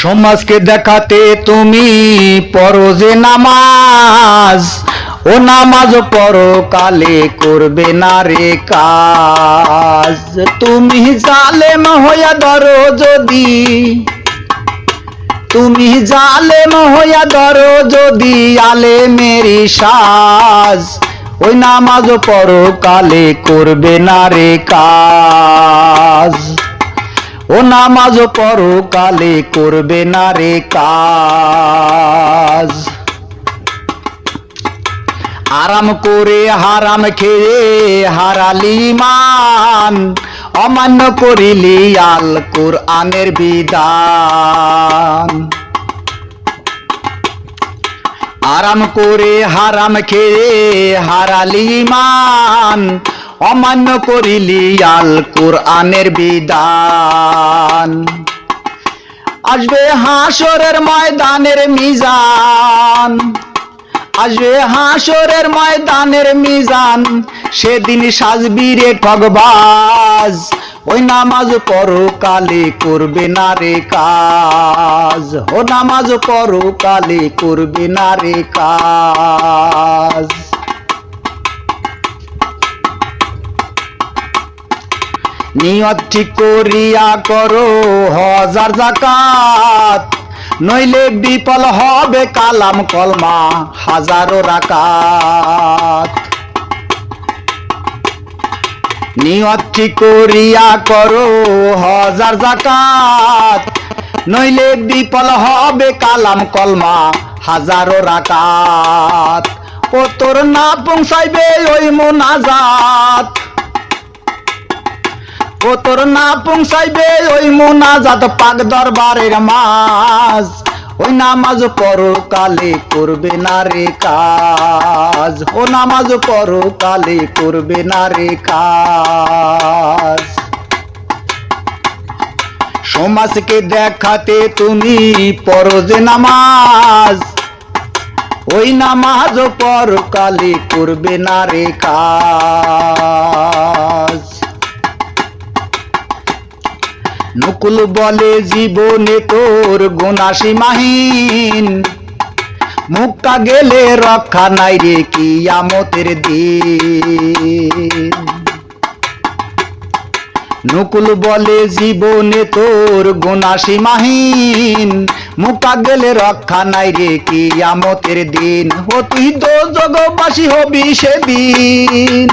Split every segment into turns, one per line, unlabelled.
সমাজকে দেখাতে তুমি পড়ো যে নামাজ। ও নামাজ পড়ো কালে করবে না রে কাজ। তুমি জালেম হইয়া ধরো যদি। তুমি জালেম হইয়া ধরো যদি আলে মেরি সাজ। ওই নামাজ পড়ো কালে করবে না রে কাজ। ও নামাজ পড়ো, কালে করবে না রে কাজ। আরাম করে হারাম খেয়ে হারালি মান, অমান্য করিলি আল কোরআনের বিধান। আরাম করে হারাম খেয়ে হারালি মান অমান্য করিলি আল কোরআনের বিধান। আসবে হাসরের ময়দানের মিজান। আসবে হাসরের ময়দানের মিজান। সেদিন সাজবি রে ঠগবাজ। ওই নামাজ পড়ো, কালে করবে না রে কাজ। ও নামাজ পড়ো, কালে করবে না রে কাজ। নিয়ত ঠিক করিয়া করো হাজার জাকাত নইলে বিপল হবে কালাম কলমা হাজারো রাকাত। নিয়ত ঠিক করিয়া করো হাজার জাকাত নইলে বিপল হবে কালাম কলমা হাজারো রাকাত। ও তোর না পৌঁছাইবে ওই মোনাজাত। ও তোর না পৌঁছাইবে ওই মোনাজাত পাক দরবারের মাজ ওই নামাজ পড়ো, কালে করবে না রে কাজ। ও নামাজ পড়ো, কালে করবে না রে কাজ। সমাজকে দেখাতে তুমি পড়ো যে নামাজ। ওই নামাজ পড়ো, কালে করবে না রে কাজ। নকুল বলে জীবনে তোর গুণাসী মাহিন। মুক্তা গেলে রক্ষা নাই রে কিয়ামতের দিন। নকুল বলে জীবনে তোর গুণাসী মাহিন। মুক্তা গেলে রক্ষা নাই রে কিয়ামতের দিন। ও তুই তো জগবাসী হবি সেদিন।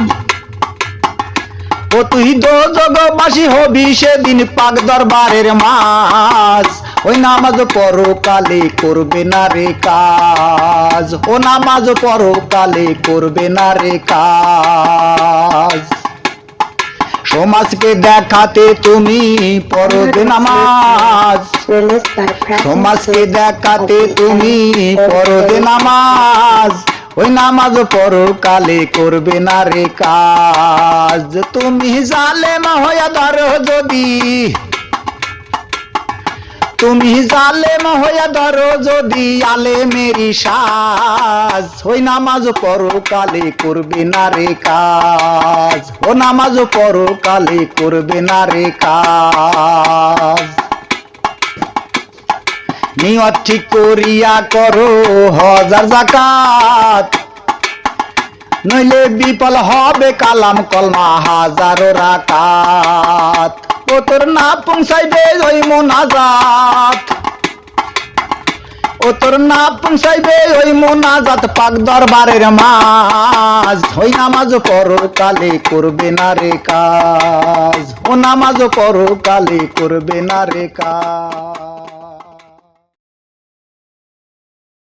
তুই দো জগবাসী হবি সেদিন পাক দরবারের মাছ ওই নামাজ পড়ো, কালে করবে না রে কাজ। ও নামাজ পড়ো, কালে করবে না রে কাজ। সমাজকে দেখাতে তুমি যে নামাজ। সমাজকে দেখাতে তুমি
Education.
নামাজ। ওই নামাজ পড়ো, কালে করবে না রে কাজ। তুমি জালেম হইয়া ধরো যদি। তুমি জালেম হইয়া ধরো যদি আলে মেরি সাজ। ওই নামাজ পড়ো, কালে করবে না রে কাজ। ও নামাজ পড়ো, কালে করবে না রে কাজ। নিয়ত ঠিক করিয়া করো, হাজার জাকাত নইলে বিপল হবে কালাম কলমা, হাজারো রাকাত। ও তোর না পৌঁছাইবে ওই মোনাজাত। ও তোর না পৌঁছাইবে ওই মোনাজাত, পাক দরবারের মাজ ওই নামাজ পড়ো কালে করবে না রে কাজ। ও নামাজ পড়ো কালে করবে না রে কাজ।